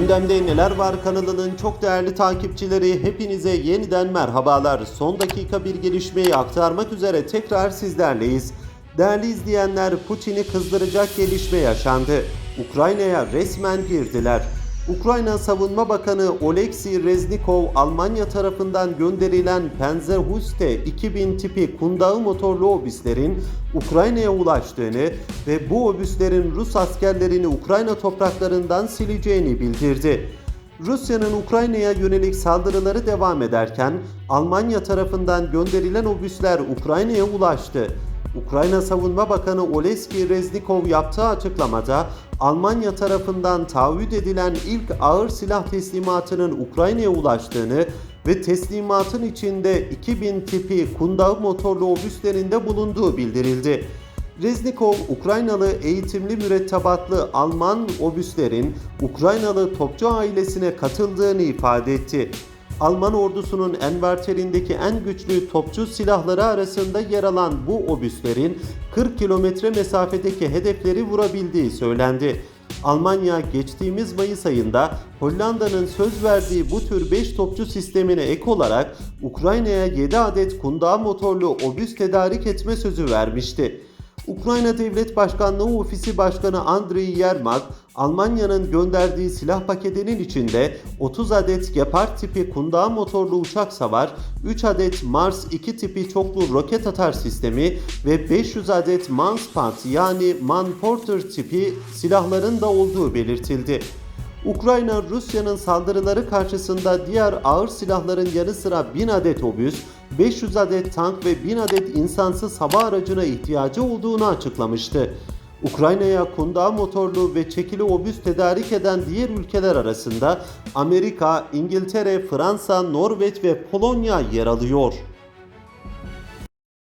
Gündemde Neler Var kanalının çok değerli takipçileri hepinize yeniden merhabalar. Son dakika bir gelişmeyi aktarmak üzere tekrar sizlerleyiz. Değerli izleyenler Putin'i kızdıracak gelişme yaşandı. Ukrayna'ya resmen girdiler. Ukrayna Savunma Bakanı Oleksiy Reznikov Almanya tarafından gönderilen Panzerhuste 2000 tipi kundağı motorlu obüslerin Ukrayna'ya ulaştığını ve bu obüslerin Rus askerlerini Ukrayna topraklarından sileceğini bildirdi. Rusya'nın Ukrayna'ya yönelik saldırıları devam ederken Almanya tarafından gönderilen obüsler Ukrayna'ya ulaştı. Ukrayna Savunma Bakanı Oleksiy Reznikov yaptığı açıklamada Almanya tarafından taahhüt edilen ilk ağır silah teslimatının Ukrayna'ya ulaştığını ve teslimatın içinde 2000 tipi kundağı motorlu obüslerinde bulunduğu bildirildi. Reznikov, Ukraynalı eğitimli mürettebatlı Alman obüslerin Ukraynalı topçu ailesine katıldığını ifade etti. Alman ordusunun enverterindeki en güçlü topçu silahları arasında yer alan bu obüslerin 40 kilometre mesafedeki hedefleri vurabildiği söylendi. Almanya geçtiğimiz Mayıs ayında Hollanda'nın söz verdiği bu tür 5 topçu sistemine ek olarak Ukrayna'ya 7 adet kundağı motorlu obüs tedarik etme sözü vermişti. Ukrayna Devlet Başkanlığı Ofisi Başkanı Andriy Yermak, Almanya'nın gönderdiği silah paketinin içinde 30 adet Gepard tipi kundağı motorlu uçak savar, 3 adet Mars 2 tipi çoklu roket atar sistemi ve 500 adet Manspad yani Manporter tipi silahların da olduğu belirtildi. Ukrayna, Rusya'nın saldırıları karşısında diğer ağır silahların yanı sıra 1000 adet obüs, 500 adet tank ve 1000 adet insansız hava aracına ihtiyacı olduğunu açıklamıştı. Ukrayna'ya kundağı motorlu ve çekili obüs tedarik eden diğer ülkeler arasında Amerika, İngiltere, Fransa, Norveç ve Polonya yer alıyor.